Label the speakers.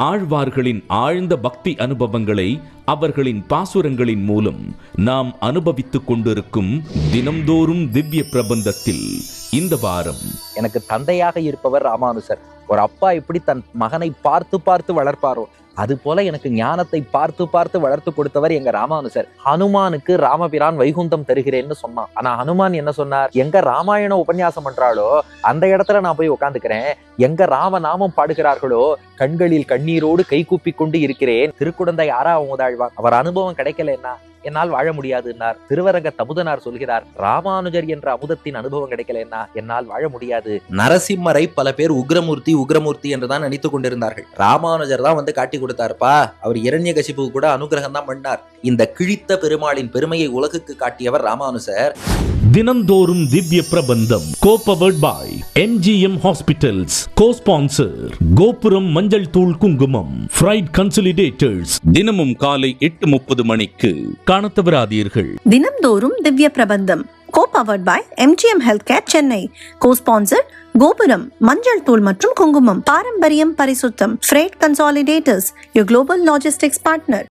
Speaker 1: ஆழ்வார்களின் ஆழ்ந்த பக்தி அனுபவங்களை அவர்களின் பாசுரங்களின் மூலம் நாம் அனுபவித்துக் கொண்டிருக்கும் தினம்தோறும் திவ்ய பிரபந்தத்தில் இந்த வாரம்.
Speaker 2: எனக்கு தந்தையாக இருப்பவர் ராமானுசர். ஒரு அப்பா எப்படி தன் மகனை பார்த்து பார்த்து வளர்ப்பாரோ அது போல எனக்கு ஞானத்தை பார்த்து பார்த்து வளர்த்து கொடுத்தவர் எங்க ராமானுசர் ஹனுமானுக்கு ராமபிரான் வைகுந்தம் தருகிறேன்னு சொன்னான். ஆனா ஹனுமான் என்ன சொன்னார்? எங்க ராமாயண உபன்யாசம் பண்றாளோ அந்த இடத்துல நான் போய் உட்காந்துக்கிறேன் எங்க ராம நாமம் பாடுகிறார்களோ கண்களில் கண்ணீரோடு கைகூப்பி கொண்டு இருக்கிறேன். திருக்குடந்தை ஆறா முதழ்வான் அவர் அனுபவம் கிடைக்கலன்னா என்னால் வாழ முடியாதுன்னார். திருவரங்க தமுதனார் சொல்கிறார் ராமானுஜர் என்ற அமுதத்தின் அனுபவம் கிடைக்கலன்னா என்னால் வாழ முடியாது. நரசிம்மரை பல பேர் உக்ரமூர்த்தி உக்ரமூர்த்தி என்றுதான் நினைத்துக் கொண்டிருந்தார்கள். ராமானுஜர் தான் வந்து காட்டி கொடுத்தாருப்பா. அவர் இரண்ய கூட அனுகிரகம் தான் பண்ணார். இந்த கிழித்த பெருமாளின் பெருமையை உலகுக்கு காட்டியவர் ராமானுஜர்.
Speaker 1: தினம்தோறும் Divya Prabandham. Co-powered by MGM hospitals co-sponsor Gopuram மஞ்சள் தூள் குங்குமம். ஃப்ரைட் கன்சலிடேட்டர்ஸ் தினமும் காலை எட்டு முப்பது மணிக்கு. காணத்தவராதீர்கள்.
Speaker 3: தினம்தோறும் Divya Prabandham. Co powered by MGM health care Chennai co sponsor Gopuram மஞ்சள் தூள் மற்றும் குங்குமம். பாரம்பரியம் பரிசுத்தம். ஃப்ரேட் கன்சாலிடேட்டர்ஸ் யோ குளோபல் லாஜிஸ்டிக்ஸ் பார்ட்னர்